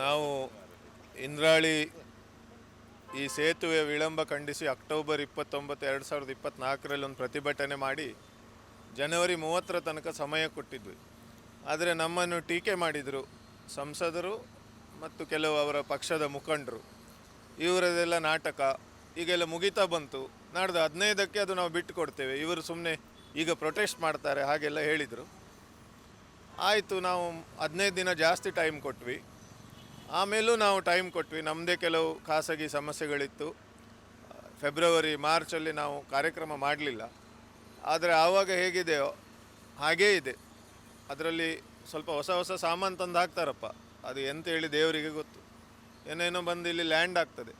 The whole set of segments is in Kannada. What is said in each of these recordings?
ನಾವು ಇಂದ್ರಾಳಿ ಈ ಸೇತುವೆ ವಿಳಂಬ ಖಂಡಿಸಿ ಅಕ್ಟೋಬರ್ ಇಪ್ಪತ್ತೊಂಬತ್ತು, ಎರಡು ಸಾವಿರದ ಇಪ್ಪತ್ತ್ನಾಲ್ಕರಲ್ಲಿ ಒಂದು ಪ್ರತಿಭಟನೆ ಮಾಡಿ ಜನವರಿ ಮೂವತ್ತರ ತನಕ ಸಮಯ ಕೊಟ್ಟಿದ್ವಿ. ಆದರೆ ನಮ್ಮನ್ನು ಟೀಕೆ ಮಾಡಿದರು ಸಂಸದರು ಮತ್ತು ಕೆಲವು ಅವರ ಪಕ್ಷದ ಮುಖಂಡರು. ಇವರದೆಲ್ಲ ನಾಟಕ ಈಗೆಲ್ಲ ಮುಗಿತಾ ಬಂತು. ನಾಡ್ದು ಹದಿನೈದಕ್ಕೆ ಅದು ನಾವು ಬಿಟ್ಟು ಕೊಡ್ತೇವೆ. ಇವರು ಸುಮ್ಮನೆ ಈಗ ಪ್ರೊಟೆಸ್ಟ್ ಮಾಡ್ತಾರೆ ಹಾಗೆಲ್ಲ ಹೇಳಿದರು. ಆಯಿತು ನಾವು ಹದಿನೈದು ದಿನ ಜಾಸ್ತಿ ಟೈಮ್ ಕೊಟ್ವಿ. ಆಮೇಲೂ ನಾವು ಟೈಮ್ ಕೊಟ್ವಿ. ನಮ್ಮದೇ ಕೆಲವು ಖಾಸಗಿ ಸಮಸ್ಯೆಗಳಿತ್ತು. ಫೆಬ್ರವರಿ ಮಾರ್ಚಲ್ಲಿ ನಾವು ಕಾರ್ಯಕ್ರಮ ಮಾಡಲಿಲ್ಲ. ಆದರೆ ಆವಾಗ ಹೇಗಿದೆಯೋ ಹಾಗೇ ಇದೆ. ಅದರಲ್ಲಿ ಸ್ವಲ್ಪ ಹೊಸ ಹೊಸ ಸಾಮಾನು ತಂದು ಹಾಕ್ತಾರಪ್ಪ. ಅದು ಎಂತ ಹೇಳಿ ದೇವರಿಗೆ ಗೊತ್ತು. ಏನೇನೋ ಬಂದು ಇಲ್ಲಿ ಲ್ಯಾಂಡ್ ಆಗ್ತದೆ.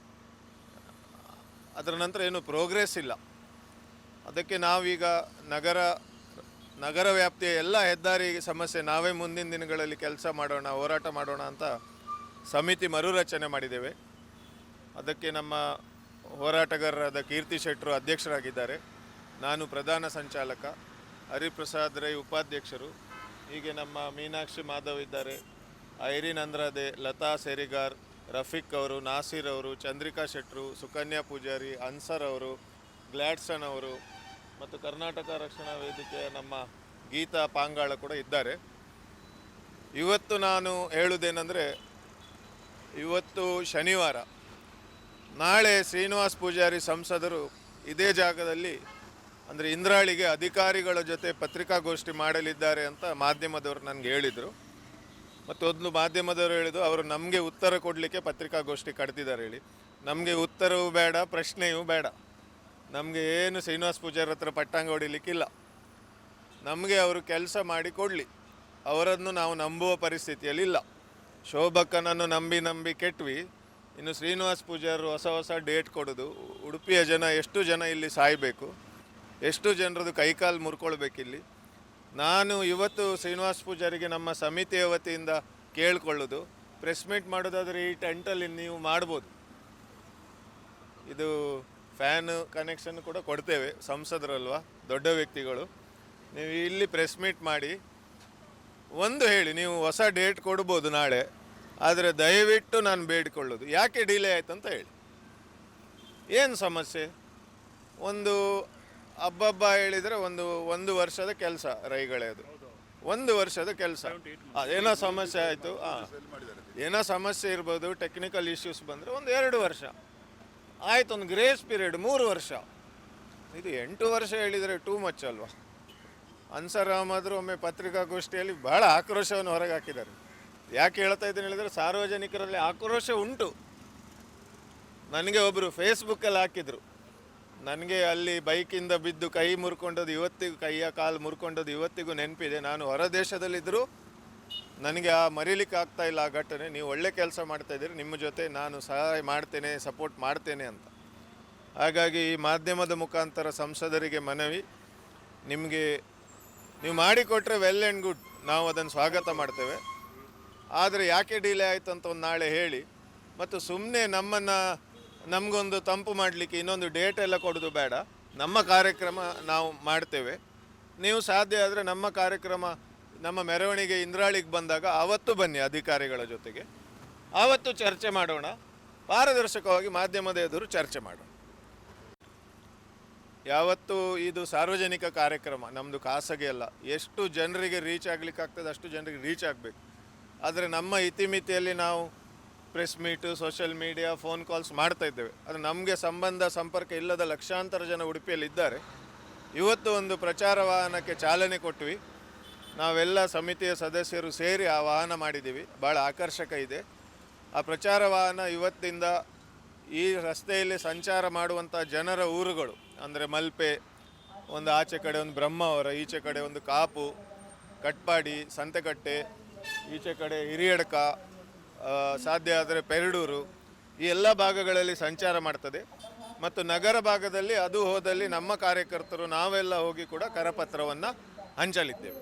ಅದರ ನಂತರ ಏನು ಪ್ರೋಗ್ರೆಸ್ ಇಲ್ಲ. ಅದಕ್ಕೆ ನಾವೀಗ ನಗರ ನಗರ ವ್ಯಾಪ್ತಿಯ ಎಲ್ಲ ಹೆದ್ದಾರಿ ಸಮಸ್ಯೆ, ನಾವೇ ಮುಂದಿನ ದಿನಗಳಲ್ಲಿ ಕೆಲಸ ಮಾಡೋಣ, ಹೋರಾಟ ಮಾಡೋಣ ಅಂತ ಸಮಿತಿ ಮರುರಚನೆ ಮಾಡಿದ್ದೇವೆ. ಅದಕ್ಕೆ ನಮ್ಮ ಹೋರಾಟಗಾರರಾದ ಕೀರ್ತಿ ಶೆಟ್ಟರು ಅಧ್ಯಕ್ಷರಾಗಿದ್ದಾರೆ. ನಾನು ಪ್ರಧಾನ ಸಂಚಾಲಕ, ಹರಿಪ್ರಸಾದ್ ರೈ ಉಪಾಧ್ಯಕ್ಷರು. ಹೀಗೆ ನಮ್ಮ ಮೀನಾಕ್ಷಿ ಮಾಧವ್ ಇದ್ದಾರೆ. ಐರಿನ್ ಅಂದ್ರಾದೆ ಲತಾ ಸೆರಿಗಾರ್, ರಫೀಕ್ ಅವರು, ನಾಸೀರ್ ಅವರು, ಚಂದ್ರಿಕಾ ಶೆಟ್ಟರು, ಸುಕನ್ಯಾ ಪೂಜಾರಿ, ಅನ್ಸರ್ ಅವರು, ಗ್ಲಾಡ್ಸನ್ ಅವರು ಮತ್ತು ಕರ್ನಾಟಕ ರಕ್ಷಣಾ ವೇದಿಕೆಯ ನಮ್ಮ ಗೀತಾ ಪಾಂಗಾಳ ಕೂಡ ಇದ್ದಾರೆ. ಇವತ್ತು ನಾನು ಹೇಳುವುದೇನೆಂದರೆ ಇವತ್ತು ಶನಿವಾರ. ನಾಳೆ ಶ್ರೀನಿವಾಸ್ ಪೂಜಾರಿ ಸಂಸದರು ಇದೇ ಜಾಗದಲ್ಲಿ ಅಂದರೆ ಇಂದ್ರಾಳಿಗೆ ಅಧಿಕಾರಿಗಳ ಜೊತೆ ಪತ್ರಿಕಾಗೋಷ್ಠಿ ಮಾಡಲಿದ್ದಾರೆ ಅಂತ ಮಾಧ್ಯಮದವರು ನನಗೆ ಹೇಳಿದರು. ಮತ್ತು ಒಂದು ಮಾಧ್ಯಮದವರು ಹೇಳಿದರು, ಅವರು ನಮಗೆ ಉತ್ತರ ಕೊಡಲಿಕ್ಕೆ ಪತ್ರಿಕಾಗೋಷ್ಠಿ ಕಡ್ತಿದ್ದಾರೆ ಹೇಳಿ. ನಮಗೆ ಉತ್ತರವೂ ಬೇಡ, ಪ್ರಶ್ನೆಯೂ ಬೇಡ. ನಮಗೆ ಏನು ಶ್ರೀನಿವಾಸ್ ಪೂಜಾರಿ ಹತ್ರ ಪಟ್ಟಾಂಗ ಹೊಡಿಲಿಕ್ಕಿಲ್ಲ. ನಮಗೆ ಅವರು ಕೆಲಸ ಮಾಡಿ ಕೊಡಲಿ. ಅವರನ್ನು ನಾವು ನಂಬುವ ಪರಿಸ್ಥಿತಿಯಲ್ಲಿ ಇಲ್ಲ ಶೋಭಕ್ಕನನ್ನು ನಂಬಿ ನಂಬಿ ಕೆಟ್ವಿ. ಇನ್ನು ಶ್ರೀನಿವಾಸ್ ಪೂಜಾರು ಹೊಸ ಹೊಸ ಡೇಟ್ ಕೊಡೋದು. ಉಡುಪಿಯ ಜನ ಎಷ್ಟು ಜನ ಇಲ್ಲಿ ಸಾಯಬೇಕು? ಎಷ್ಟು ಜನರದು ಕೈಕಾಲು ಮುರ್ಕೊಳ್ಬೇಕಿಲ್ಲಿ? ನಾನು ಇವತ್ತು ಶ್ರೀನಿವಾಸ್ ಪೂಜಾರಿಗೆ ನಮ್ಮ ಸಮಿತಿಯ ವತಿಯಿಂದ ಕೇಳ್ಕೊಳ್ಳೋದು. ಪ್ರೆಸ್ ಮೀಟ್ ಮಾಡೋದಾದರೆ ಈ ಟೆಂಟಲ್ಲಿ ನೀವು ಮಾಡ್ಬೋದು. ಇದು ಫ್ಯಾನ್ ಕನೆಕ್ಷನ್ ಕೂಡ ಕೊಡ್ತೇವೆ, ಸಂಸದರಲ್ವಾ, ದೊಡ್ಡ ವ್ಯಕ್ತಿಗಳು. ನೀವು ಇಲ್ಲಿ ಪ್ರೆಸ್ ಮೀಟ್ ಮಾಡಿ ಒಂದು ಹೇಳಿ, ನೀವು ಹೊಸ ಡೇಟ್ ಕೊಡ್ಬೋದು ನಾಳೆ, ಆದರೆ ದಯವಿಟ್ಟು ನಾನು ಬೇಡಿಕೊಳ್ಳೋದು. ಯಾಕೆ ಡಿಲೇ ಆಯ್ತು ಅಂತ ಹೇಳಿ. ಏನು ಸಮಸ್ಯೆ? ಒಂದು ಹಬ್ಬಬ್ಬ ಹೇಳಿದರೆ ಒಂದು ಒಂದು ವರ್ಷದ ಕೆಲಸ ರೈಗಳೇ ಅದು. ಒಂದು ವರ್ಷದ ಕೆಲಸ. ಏನೋ ಸಮಸ್ಯೆ ಆಯಿತು. ಹಾಂ ಏನೋ ಸಮಸ್ಯೆ ಇರ್ಬೋದು ಟೆಕ್ನಿಕಲ್ ಇಶ್ಯೂಸ್ ಬಂದರೆ ಒಂದು ಎರಡು ವರ್ಷ. ಆಯ್ತು, ಒಂದು ಗ್ರೇಸ್ ಪೀರಿಯಡ್ ಮೂರು ವರ್ಷ. ಇದು ಎಂಟು ವರ್ಷ ಹೇಳಿದರೆ ಟೂ ಮಚ್ ಅಲ್ವಾ? ಅನ್ಸರ್ ಅಹಮದ್ರು ಒಮ್ಮೆ ಪತ್ರಿಕಾಗೋಷ್ಠಿಯಲ್ಲಿ ಬಹಳ ಆಕ್ರೋಶವನ್ನು ಹೊರಗೆ ಹಾಕಿದ್ದಾರೆ ಯಾಕೆ ಹೇಳ್ತಾ ಇದ್ದೀನಿ ಹೇಳಿದರೆ ಸಾರ್ವಜನಿಕರಲ್ಲಿ ಆಕ್ರೋಶ ಉಂಟು. ನನಗೆ ಒಬ್ಬರು ಫೇಸ್ಬುಕ್ಕಲ್ಲಿ ಹಾಕಿದರು. ನನಗೆ ಅಲ್ಲಿ ಬೈಕಿಂದ ಬಿದ್ದು ಕೈ ಮುರ್ಕೊಂಡದ್ದು ಇವತ್ತಿಗೂ ಕೈಯ ಕಾಲು ಮುರ್ಕೊಂಡದ್ದು ಇವತ್ತಿಗೂ ನೆನಪಿದೆ. ನಾನು ಹೊರ ದೇಶದಲ್ಲಿದ್ದರೂ ನನಗೆ ಆ ಮರೀಲಿಕ್ಕೆ ಆಗ್ತಾ ಇಲ್ಲ ಆ ಘಟನೆ. ನೀವು ಒಳ್ಳೆ ಕೆಲಸ ಮಾಡ್ತಾ ಇದ್ದೀರಿ. ನಿಮ್ಮ ಜೊತೆ ನಾನು ಸಹಾಯ ಮಾಡ್ತೇನೆ, ಸಪೋರ್ಟ್ ಮಾಡ್ತೇನೆ ಅಂತ. ಹಾಗಾಗಿ ಈ ಮಾಧ್ಯಮದ ಮುಖಾಂತರ ಸಂಸದರಿಗೆ ಮನವಿ, ನಿಮಗೆ ನೀವು ಮಾಡಿಕೊಟ್ರೆ ವೆಲ್ ಆ್ಯಂಡ್ ಗುಡ್ ನಾವು ಅದನ್ನು ಸ್ವಾಗತ ಮಾಡ್ತೇವೆ. ಆದರೆ ಯಾಕೆ ಡಿಲೇ ಆಯಿತು ಅಂತ ಒಂದು ನಾಳೆ ಹೇಳಿ. ಮತ್ತು ಸುಮ್ಮನೆ ನಮ್ಮನ್ನು, ನಮಗೊಂದು ತಂಪು ಮಾಡಲಿಕ್ಕೆ ಇನ್ನೊಂದು ಡೇಟ್ ಎಲ್ಲ ಕೊಡೋದು ಬೇಡ. ನಮ್ಮ ಕಾರ್ಯಕ್ರಮ ನಾವು ಮಾಡ್ತೇವೆ. ನೀವು ಸಾಧ್ಯ ಆದರೆ ನಮ್ಮ ಕಾರ್ಯಕ್ರಮ, ನಮ್ಮ ಮೆರವಣಿಗೆ ಇಂದ್ರಾಳಿಗೆ ಬಂದಾಗ ಆವತ್ತು ಬನ್ನಿ ಅಧಿಕಾರಿಗಳ ಜೊತೆಗೆ. ಆವತ್ತು ಚರ್ಚೆ ಮಾಡೋಣ. ಪಾರದರ್ಶಕವಾಗಿ ಮಾಧ್ಯಮದ ಎದುರು ಚರ್ಚೆ ಮಾಡೋಣ. ಯಾವತ್ತು ಇದು ಸಾರ್ವಜನಿಕ ಕಾರ್ಯಕ್ರಮ ನಮ್ಮದು ಖಾಸಗಿ ಅಲ್ಲ. ಎಷ್ಟು ಜನರಿಗೆ ರೀಚ್ ಆಗಲಿಕ್ಕೆ ಆಗ್ತದೆ ಅಷ್ಟು ಜನರಿಗೆ ರೀಚ್ ಆಗಬೇಕು. ಆದರೆ ನಮ್ಮ ಇತಿಮಿತಿಯಲ್ಲಿ ನಾವು press meet social media phone calls ಮಾಡ್ತಾ ಇದ್ದೇವೆ. ಅದು ನಮಗೆ ಸಂಬಂಧ, ಸಂಪರ್ಕ ಇಲ್ಲದ ಲಕ್ಷಾಂತರ ಜನ ಉಡುಪಿಯಲ್ಲಿ ಇದ್ದಾರೆ. ಇವತ್ತು ಒಂದು ಪ್ರಚಾರ ವಾಹನಕ್ಕೆ ಚಾಲನೆ ಕೊಟ್ವಿ. ನಾವೆಲ್ಲ ಸಮಿತಿಯ ಸದಸ್ಯರು ಸೇರಿ ಆ ವಾಹನ ಮಾಡಿದ್ದೀವಿ. ಭಾಳ ಆಕರ್ಷಕ ಇದೆ. ಆ ಪ್ರಚಾರ ವಾಹನ ಇವತ್ತಿಂದ ಈ ರಸ್ತೆಯಲ್ಲಿ ಸಂಚಾರ ಮಾಡುವಂಥ ಜನರ ಊರುಗಳು ಅಂದರೆ ಮಲ್ಪೆ, ಒಂದು ಆಚೆ ಕಡೆ ಒಂದು ಬ್ರಹ್ಮಾವರ, ಈಚೆ ಕಡೆ ಒಂದು ಕಾಪು, ಕಟ್ಪಾಡಿ, ಸಂತೆಕಟ್ಟೆ, ಈಚೆ ಕಡೆ ಹಿರಿಯಡ್ಕ ಸಾಧ್ಯ ಆದರೆ ಪೆರಡೂರು, ಈ ಎಲ್ಲ ಭಾಗಗಳಲ್ಲಿ ಸಂಚಾರ ಮಾಡ್ತದೆ. ಮತ್ತು ನಗರ ಭಾಗದಲ್ಲಿ ಅದು ಹೋದಲ್ಲಿ ನಮ್ಮ ಕಾರ್ಯಕರ್ತರು ನಾವೆಲ್ಲ ಹೋಗಿ ಕೂಡ ಕರಪತ್ರವನ್ನು ಹಂಚಲಿದ್ದೇವೆ.